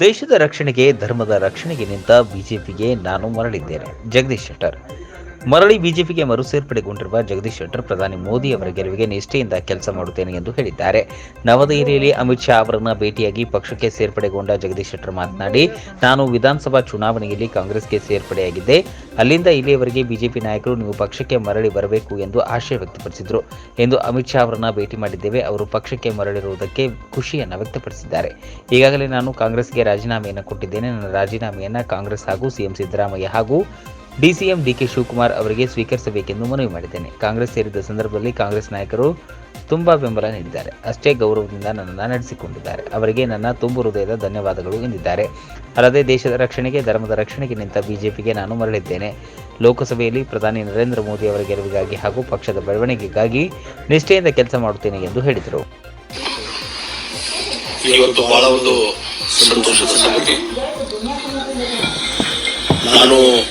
ದೇಶದ ರಕ್ಷಣೆಗೆ ಧರ್ಮದ ರಕ್ಷಣೆಗೆ ನಿಂತ ಬಿಜೆಪಿಗೆ ನಾನು ಮರಳಿದ್ದೇನೆ. ಜಗದೀಶ್ ಶೆಟ್ಟರ್. ಮರಳಿ ಬಿಜೆಪಿಗೆ ಮರು ಸೇರ್ಪಡೆಗೊಂಡಿರುವ ಜಗದೀಶ್ ಶೆಟ್ಟರ್ ಪ್ರಧಾನಿ ಮೋದಿ ಅವರ ಗೆಲುವಿಗೆ ನಿಷ್ಠೆಯಿಂದ ಕೆಲಸ ಮಾಡುತ್ತೇನೆ ಎಂದು ಹೇಳಿದ್ದಾರೆ. ನವದೆಹಲಿಯಲ್ಲಿ ಅಮಿತ್ ಶಾ ಅವರನ್ನು ಭೇಟಿಯಾಗಿ ಪಕ್ಷಕ್ಕೆ ಸೇರ್ಪಡೆಗೊಂಡ ಜಗದೀಶ್ ಶೆಟ್ಟರ್ ಮಾತನಾಡಿ, ನಾನು ವಿಧಾನಸಭಾ ಚುನಾವಣೆಯಲ್ಲಿ ಕಾಂಗ್ರೆಸ್ಗೆ ಸೇರ್ಪಡೆಯಾಗಿದ್ದೆ. ಅಲ್ಲಿಂದ ಇಲ್ಲಿಯವರೆಗೆ ಬಿಜೆಪಿ ನಾಯಕರು ನೀವು ಪಕ್ಷಕ್ಕೆ ಮರಳಿ ಬರಬೇಕು ಎಂದು ಆಶಯ ವ್ಯಕ್ತಪಡಿಸಿದರು. ಎಂದು ಅಮಿತ್ ಶಾ ಅವರನ್ನು ಭೇಟಿ ಮಾಡಿದ್ದೇವೆ, ಅವರು ಪಕ್ಷಕ್ಕೆ ಮರಳಿರುವುದಕ್ಕೆ ಖುಷಿಯನ್ನು ವ್ಯಕ್ತಪಡಿಸಿದ್ದಾರೆ. ಈಗಾಗಲೇ ನಾನು ಕಾಂಗ್ರೆಸ್ಗೆ ರಾಜೀನಾಮೆಯನ್ನು ಕೊಟ್ಟಿದ್ದೇನೆ. ನನ್ನ ರಾಜೀನಾಮೆಯನ್ನು ಕಾಂಗ್ರೆಸ್ ಹಾಗೂ ಸಿಎಂ ಸಿದ್ದರಾಮಯ್ಯ ಹಾಗೂ ಡಿಸಿಎಂ ಡಿಕೆ ಶಿವಕುಮಾರ್ ಅವರಿಗೆ ಸ್ವೀಕರಿಸಬೇಕೆಂದು ಮನವಿ ಮಾಡಿದ್ದೇನೆ. ಕಾಂಗ್ರೆಸ್ ಸೇರಿದ ಸಂದರ್ಭದಲ್ಲಿ ಕಾಂಗ್ರೆಸ್ ನಾಯಕರು ತುಂಬಾ ಬೆಂಬಲ ನೀಡಿದ್ದಾರೆ. ಅಷ್ಟೇ ಗೌರವದಿಂದ ನನ್ನನ್ನು ನಡೆಸಿಕೊಂಡಿದ್ದಾರೆ. ಅವರಿಗೆ ನನ್ನ ತುಂಬು ಹೃದಯದ ಧನ್ಯವಾದಗಳು ಎಂದಿದ್ದಾರೆ. ಅಲ್ಲದೆ ದೇಶದ ರಕ್ಷಣೆಗೆ, ಧರ್ಮದ ರಕ್ಷಣೆಗೆ ನಿಂತ ಬಿಜೆಪಿಗೆ ನಾನು ಮರಳಿದ್ದೇನೆ. ಲೋಕಸಭೆಯಲ್ಲಿ ಪ್ರಧಾನಿ ನರೇಂದ್ರ ಮೋದಿ ಅವರ ಗೆಲುವಿಗಾಗಿ ಹಾಗೂ ಪಕ್ಷದ ಬೆಳವಣಿಗೆಗಾಗಿ ನಿಷ್ಠೆಯಿಂದ ಕೆಲಸ ಮಾಡುತ್ತೇನೆ ಎಂದು ಹೇಳಿದರು. ನಾನು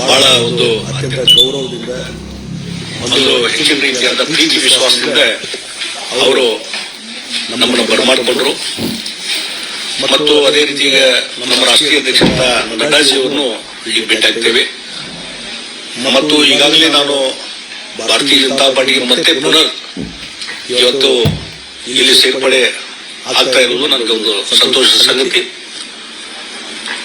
ಬಹಳ ಒಂದು ಅತ್ಯಂತ ಗೌರವದಿಂದ ಒಂದು ಹೆಚ್ಚಿನ ರೀತಿಯಾದ ಪ್ರೀತಿ ವಿಶ್ವಾಸದಿಂದ ಅವರು ನಮ್ಮನ್ನು ಬರಮಾಡಿಕೊಂಡ್ರು. ಮತ್ತು ಅದೇ ರೀತಿ ಈಗ ನಮ್ಮ ರಾಷ್ಟ್ರೀಯ ಅಧ್ಯಕ್ಷರಾದ ನಡ್ಡಾಜಿ ಇಲ್ಲಿ ಈಗ ಭೇಟಿಯಾಗ್ತೇವೆ ಮತ್ತು ಈಗಾಗಲೇ ನಾನು ಭಾರತೀಯ ಜನತಾ ಪಾರ್ಟಿಗೆ ಮತ್ತೆ ಪುನರ್ ಇವತ್ತು ಇಲ್ಲಿ ಸೇರ್ಪಡೆ ಆಗ್ತಾ ಇರುವುದು ನನಗೆ ಒಂದು ಸಂತೋಷದ ಸಂಗತಿ.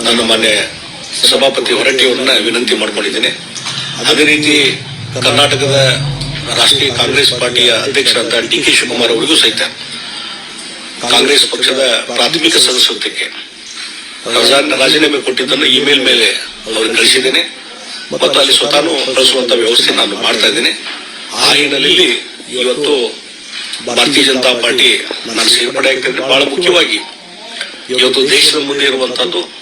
ನಾನು ಮಾನ್ಯ ಸಭಾಪತಿ ಹೊರಟಿಯವರನ್ನ ವಿನಂತಿ ಮಾಡ್ಕೊಂಡಿದ್ದೇನೆ. ಅದೇ ರೀತಿ ಕರ್ನಾಟಕದ ರಾಷ್ಟ್ರೀಯ ಕಾಂಗ್ರೆಸ್ ಪಾರ್ಟಿಯ ಅಧ್ಯಕ್ಷರಾದ ಡಿ ಕೆ ಶಿವಕುಮಾರ್ ಅವರಿಗೂ ಸಹಿತ ಕಾಂಗ್ರೆಸ್ ಪಕ್ಷದ ಪ್ರಾಥಮಿಕ ಸದಸ್ಯತ್ವಕ್ಕೆ ರಾಜಾ- ರಾಜೀನಾಮೆ ಕೊಟ್ಟಿದ್ದನ್ನು ಇಮೇಲ್ ಮೇಲೆ ಅವ್ರಿಗೆ ಕಳಿಸಿದ್ದೇನೆ. ಮತ್ತು ಅಲ್ಲಿ ಸ್ವತಃ ಕಳಿಸುವಂತ ವ್ಯವಸ್ಥೆ ನಾನು ಮಾಡ್ತಾ ಇದ್ದೇನೆ. ಆ ಹಿನ್ನೆಲೆಯಲ್ಲಿ ಇವತ್ತು ಭಾರತೀಯ ಜನತಾ ಪಾರ್ಟಿ ನಾನು ಸೇರ್ಪಡೆ ಆಗ್ತಿದ್ರೆ ಬಹಳ ಮುಖ್ಯವಾಗಿ ಇವತ್ತು ದೇಶದ ಮುಂದೆ ಇರುವಂತದ್ದು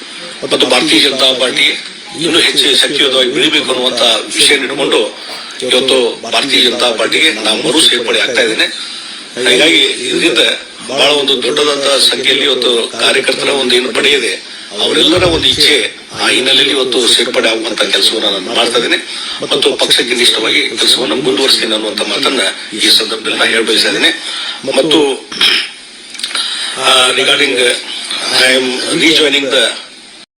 ಮತ್ತು ಭಾರತೀಯ ಜನತಾ ಪಾರ್ಟಿ ಇನ್ನೂ ಹೆಚ್ಚು ಶಕ್ತಿಯುತವಾಗಿ ಬೆಳಿಬೇಕು ಅನ್ನುವಂತ ವಿಷಯ ಇಟ್ಕೊಂಡು ಇವತ್ತು ಭಾರತೀಯ ಜನತಾ ಪಾರ್ಟಿಗೆ ನಾನು ಮರು ಸೇರ್ಪಡೆ ಆಗ್ತಾ ಇದ್ದೇನೆ. ಹೀಗಾಗಿ ಇದರಿಂದ ಬಹಳ ಒಂದು ದೊಡ್ಡದಾದ ಸಂಖ್ಯೆಯಲ್ಲಿ ಇವತ್ತು ಕಾರ್ಯಕರ್ತರ ಒಂದು ಏನು ಪಡೆಯಿದೆ ಅವರೆಲ್ಲರ ಒಂದು ಇಚ್ಛೆ ಆ ಹಿನ್ನೆಲೆಯಲ್ಲಿ ಇವತ್ತು ಸೇರ್ಪಡೆ ಆಗುವಂತ ಕೆಲಸವನ್ನು ನಾನು ಮಾಡ್ತಾ ಇದ್ದೇನೆ. ಮತ್ತು ಪಕ್ಷಕ್ಕೆ ನಿಷ್ಠವಾಗಿ ಕೆಲಸವನ್ನು ಮುಂದುವರಿಸ್ತೀನಿ ಅನ್ನುವಂತ ಮಾತನ್ನ ಈ ಸಂದರ್ಭದಲ್ಲಿ ನಾನು ಹೇಳ ಬಯಸ್ತಾ ಇದ್ದೇನೆ. ಮತ್ತು regarding I am rejoining the